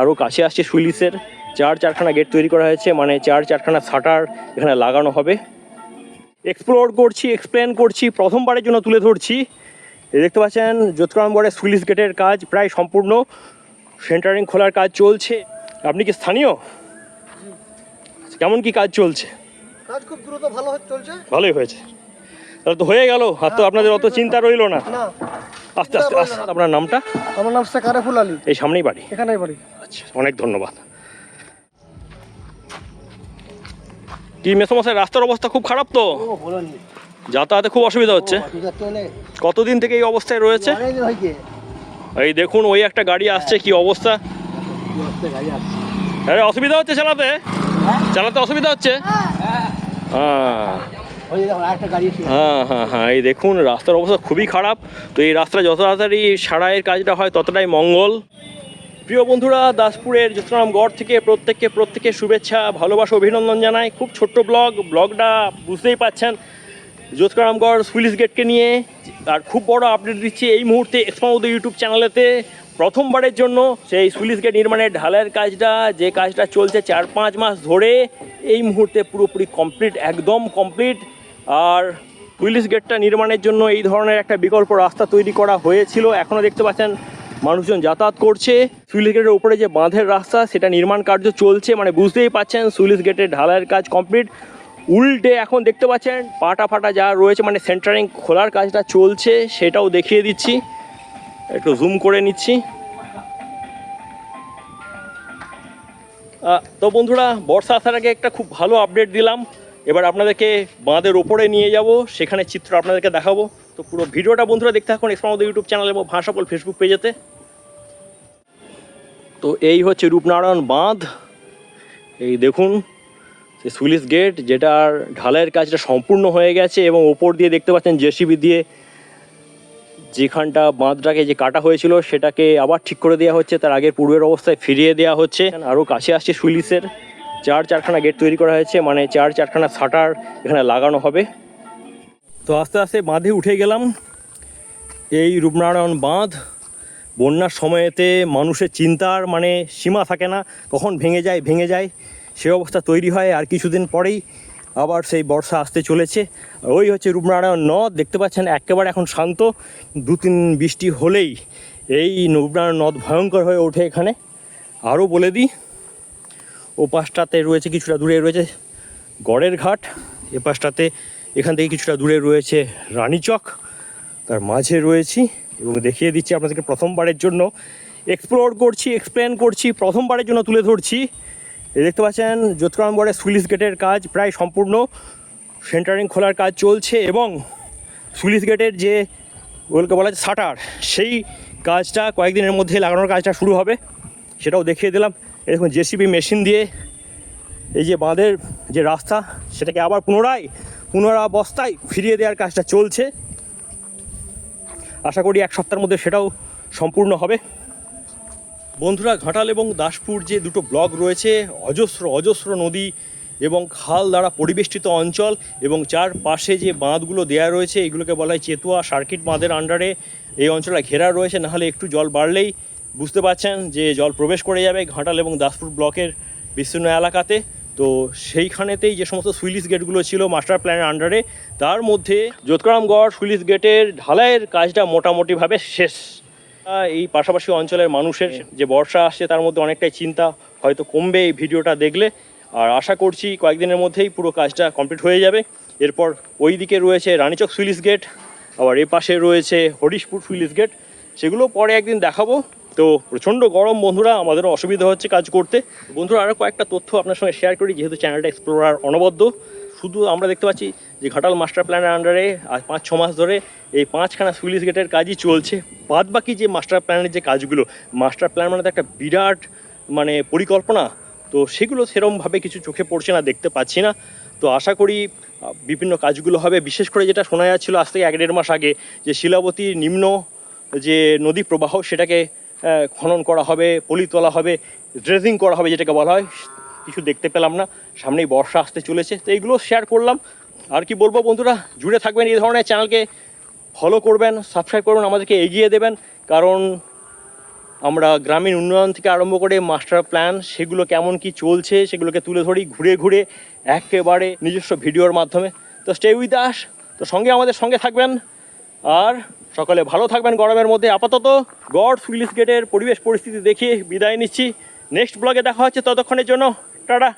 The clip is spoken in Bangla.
আরও কাছে আসছে সুইলিসের। চার চারখানা গেট তৈরি করা হয়েছে। মানে চার চারখানা শাটার এখানে লাগানো হবে। এক্সপ্লোর করছি এক্সপ্লেন করছি। প্রথমবারের জন্য তুলে ধরছি। দেখতে পাচ্ছেন জ্যোতিরামগড়ের সুইলিস গেটের কাজ প্রায় সম্পূর্ণ। সেন্টারিং খোলার কাজ চলছে। আপনি কি স্থানীয়? কেমন কি কাজ চলছে? কাজ খুব দ্রুত ভালো চলছে। ভালোই হয়েছে। তাহলে তো হয়ে গেল। আর তো আপনাদের অত চিন্তা রইল না। আস্তে আস্তে আস্তে আপনার নামটা? আমার নাম শেখ আলী। এই সামনেই বাড়ি? এখানেই বাড়ি। আচ্ছা অনেক ধন্যবাদ। কি মেসমশাই রাস্তার অবস্থা খুব খারাপ তো? যাতায়াতে খুব অসুবিধা হচ্ছে। কতদিন থেকে এই অবস্থায় রয়েছে? এই দেখুন ওই একটা গাড়ি আসছে কি অবস্থা? আরে অসুবিধা হচ্ছে চালাতে? চালাতে অসুবিধা হচ্ছে? হ্যাঁ। হ্যাঁ হ্যাঁ হ্যাঁ এই দেখুন, রাস্তার অবস্থা খুবই খারাপ। তো এই রাস্তা যত তাড়াতাড়ি সারাইয়ের কাজটা হয়, ততটাই মঙ্গল। প্রিয় বন্ধুরা, দাসপুরের জ্যোতিরামগড় থেকে প্রত্যেককে প্রত্যেকের শুভেচ্ছা, ভালোবাসা, অভিনন্দন জানাই। খুব ছোট্ট ব্লগ, ব্লগটা বুঝতেই পাচ্ছেন। জ্যোতিরামগড় সুইলিশ গেটকে নিয়ে, আর খুব বড় আপডেট দিচ্ছি এই মুহূর্তে এক্সপাউদ ইউটিউব চ্যানেলেতে। প্রথমবারের জন্য সেই সুইলিশ গেট নির্মাণের ঢালাইয়ের কাজটা, যে কাজটা চলছে চার পাঁচ মাস ধরে, এই মুহূর্তে পুরোপুরি কমপ্লিট একদম কমপ্লিট আর পুলিশ গেটটা নির্মাণের জন্য এই ধরনের একটা বিকল্প রাস্তা তৈরি করা হয়েছিল। এখনও দেখতে পাচ্ছেন মানুষজন যাতায়াত করছে। সুইলিশ গেটের উপরে যে বাঁধের রাস্তা, সেটা নির্মাণ কার্য চলছে। মানে বুঝতেই পাচ্ছেন সুইলিশ গেটের ঢালাইয়ের কাজ কমপ্লিট। উল্টে এখন দেখতে পাচ্ছেন, পাটা ফাটা যা রয়েছে মানে সেন্টারিং খোলার কাজটা চলছে, সেটাও দেখিয়ে দিচ্ছি। একটু জুম করে নিচ্ছি। তো বন্ধুরা, বর্ষা আসার আগে একটা খুব ভালো আপডেট দিলাম। এবার আপনাদেরকে বাঁধের ওপরে নিয়ে যাব, সেখানে চিত্র আপনাদেরকে দেখাবো। তো পুরো ভিডিওটা বন্ধুরা দেখতে থাকুন এক্সপ্রাম ইউটিউব চ্যানেল এবং ভাষাপল ফেসবুক পেজেতে। তো এই হচ্ছে রূপনারায়ণ বাঁধ। এই দেখুন, সে সুইলিশ গেট যেটার ঢালাইয়ের কাজটা সম্পূর্ণ হয়ে গেছে এবং ওপর দিয়ে দেখতে পাচ্ছেন জেসিবি দিয়ে যেখানটা বাঁধটাকে যে কাটা হয়েছিল, সেটাকে আবার ঠিক করে দেওয়া হচ্ছে। তার আগের পূর্বের অবস্থায় ফিরিয়ে দেওয়া হচ্ছে। আরও কাছে আসছে সুইলিসের। চার চারখানা গেট তৈরি করা হয়েছে মানে চার চারখানা শাটার এখানে লাগানো হবে। তো আস্তে আস্তে বাঁধে উঠে গেলাম। এই রূপনারায়ণ বাঁধ, বন্যার সময়েতে মানুষের চিন্তার মানে সীমা থাকে না, কখন ভেঙে যায় ভেঙে যায়, সে অবস্থা তৈরি হয় আর কিছুদিন পরেই আবার সেই বর্ষা আসতে চলেছে। ওই হচ্ছে রূপনারায়ণ নদ, দেখতে পাচ্ছেন একেবারে এখন শান্ত, দু তিন বৃষ্টি হলেই এই রূপনারায়ণ নদ ভয়ঙ্কর হয়ে ওঠে এখানে। আরও বলে দিই ও পাশটাতে রয়েছে কিছুটা দূরে রয়েছে গড়ের ঘাট এ পাশটাতে এখান থেকে কিছুটা দূরে রয়েছে রানীচক, তার মাঝে রয়েছি এবং দেখিয়ে দিচ্ছি আপনাদেরকে প্রথমবারের জন্য। এক্সপ্লোর করছি এক্সপ্লেন করছি, প্রথমবারের জন্য তুলে ধরছি। দেখতে পাচ্ছেন জ্যোতিরামগড়ের সুইলিশ গেটের কাজ প্রায় সম্পূর্ণ। সেন্টারিং খোলার কাজ চলছে এবং সুইলিশ গেটের যে ওগুলোকে বলা যায় শাটার, সেই কাজটা কয়েকদিনের মধ্যে লাগানোর কাজটা শুরু হবে, সেটাও দেখিয়ে দিলাম। দেখুন, জেসিবি মেশিন দিয়ে এই যে বাঁধের যে রাস্তা, সেটাকে আবার পুনরায় পুনরাবস্থায় ফিরিয়ে দেওয়ার কাজটা চলছে। আশা করি এক সপ্তাহের মধ্যে সেটাও সম্পূর্ণ হবে। বন্ধুরা, ঘাটাল এবং দাসপুর যে দুটো ব্লক রয়েছে, অজস্র অজস্র নদী এবং খাল দ্বারা পরিবেষ্টিত অঞ্চল এবং চার পাশে যে বাঁধগুলো দেয়া রয়েছে, এগুলোকে বলা হয় চেতুয়া সার্কিট বাঁধের আন্ডারে এই অঞ্চলটা ঘেরা রয়েছে, নাহলে একটু জল বাড়লেই বুঝতে পারছেন যে জল প্রবেশ করে যাবে ঘাটাল এবং দাসপুর ব্লকের বিস্তীর্ণ এলাকাতে। তো সেইখানেতেই যে সমস্ত সুইলিশ গেটগুলো ছিল মাস্টার প্ল্যানের আন্ডারে তার মধ্যে যোতরামগড় সুইলিশ গেটের ঢালাইয়ের কাজটা মোটামুটিভাবে শেষ। এই পাশাপাশি অঞ্চলের মানুষের যে বর্ষা আসছে তার মধ্যে অনেকটাই চিন্তা হয়তো কমবে এই ভিডিওটা দেখলে। আর আশা করছি কয়েকদিনের মধ্যেই পুরো কাজটা কমপ্লিট হয়ে যাবে। এরপর ওই দিকে রয়েছে রানীচক সুইলিশ গেট আবার এ পাশে রয়েছে হরিশপুর সুইলিশ গেট। সেগুলো পরে একদিন দেখাবো। তো প্রচণ্ড গরম বন্ধুরা, আমাদেরও অসুবিধা হচ্ছে কাজ করতে। বন্ধুরা আরও কয়েকটা তথ্য আপনার সঙ্গে শেয়ার করি, যেহেতু চ্যানেলটা এক্সপ্লোরার অনবদ্য। শুধু আমরা দেখতে পাচ্ছি যে ঘাটাল মাস্টার প্ল্যানের আন্ডারে আজ পাঁচ, ছ মাস ধরে এই পাঁচখানা সুইলিশ গেটের কাজই চলছে। বাদ বাকি যে মাস্টার প্ল্যানের যে কাজগুলো মাস্টার প্ল্যান মানে তো একটা বিরাট মানে পরিকল্পনা। তো সেগুলো সেরমভাবে কিছু চোখে পড়ছে না, দেখতে পাচ্ছি না। তো আশা করি বিভিন্ন কাজগুলো হবে। বিশেষ করে যেটা শোনা যাচ্ছিল আজ থেকে এক দেড় মাস আগে, যে শিলাবতীর নিম্ন যে নদী প্রবাহ, সেটাকে খনন করা হবে, পলি তোলা হবে ড্রেজিং করা হবে যেটাকে বলা হয়, কিছু দেখতে পেলাম না, সামনেই বর্ষা আসতে চলেছে। তো এইগুলো শেয়ার করলাম। আর কি বলব বন্ধুরা, জুড়ে থাকবেন, এই ধরনের চ্যানেলকে ফলো করবেন সাবস্ক্রাইব করবেন আমাদেরকে এগিয়ে দেবেন। কারণ আমরা গ্রামীণ উন্নয়ন থেকে আরম্ভ করে মাস্টার প্ল্যান সেগুলো কেমন কি চলছে, সেগুলোকে তুলে ধরি ঘুরে ঘুরে, একেবারে নিজস্ব ভিডিওর মাধ্যমে। তো স্টে উইথ আস তো সঙ্গে আমাদের সঙ্গে থাকবেন। আর সকালে ভালো থাকবেন গরমের মধ্যে। আপাতত গড সুইলিস গেটের পরিবেশ পরিস্থিতি দেখিয়ে বিদায় নিচ্ছি। নেক্সট ব্লগে দেখা হচ্ছে ততক্ষণের জন্য। টাটা।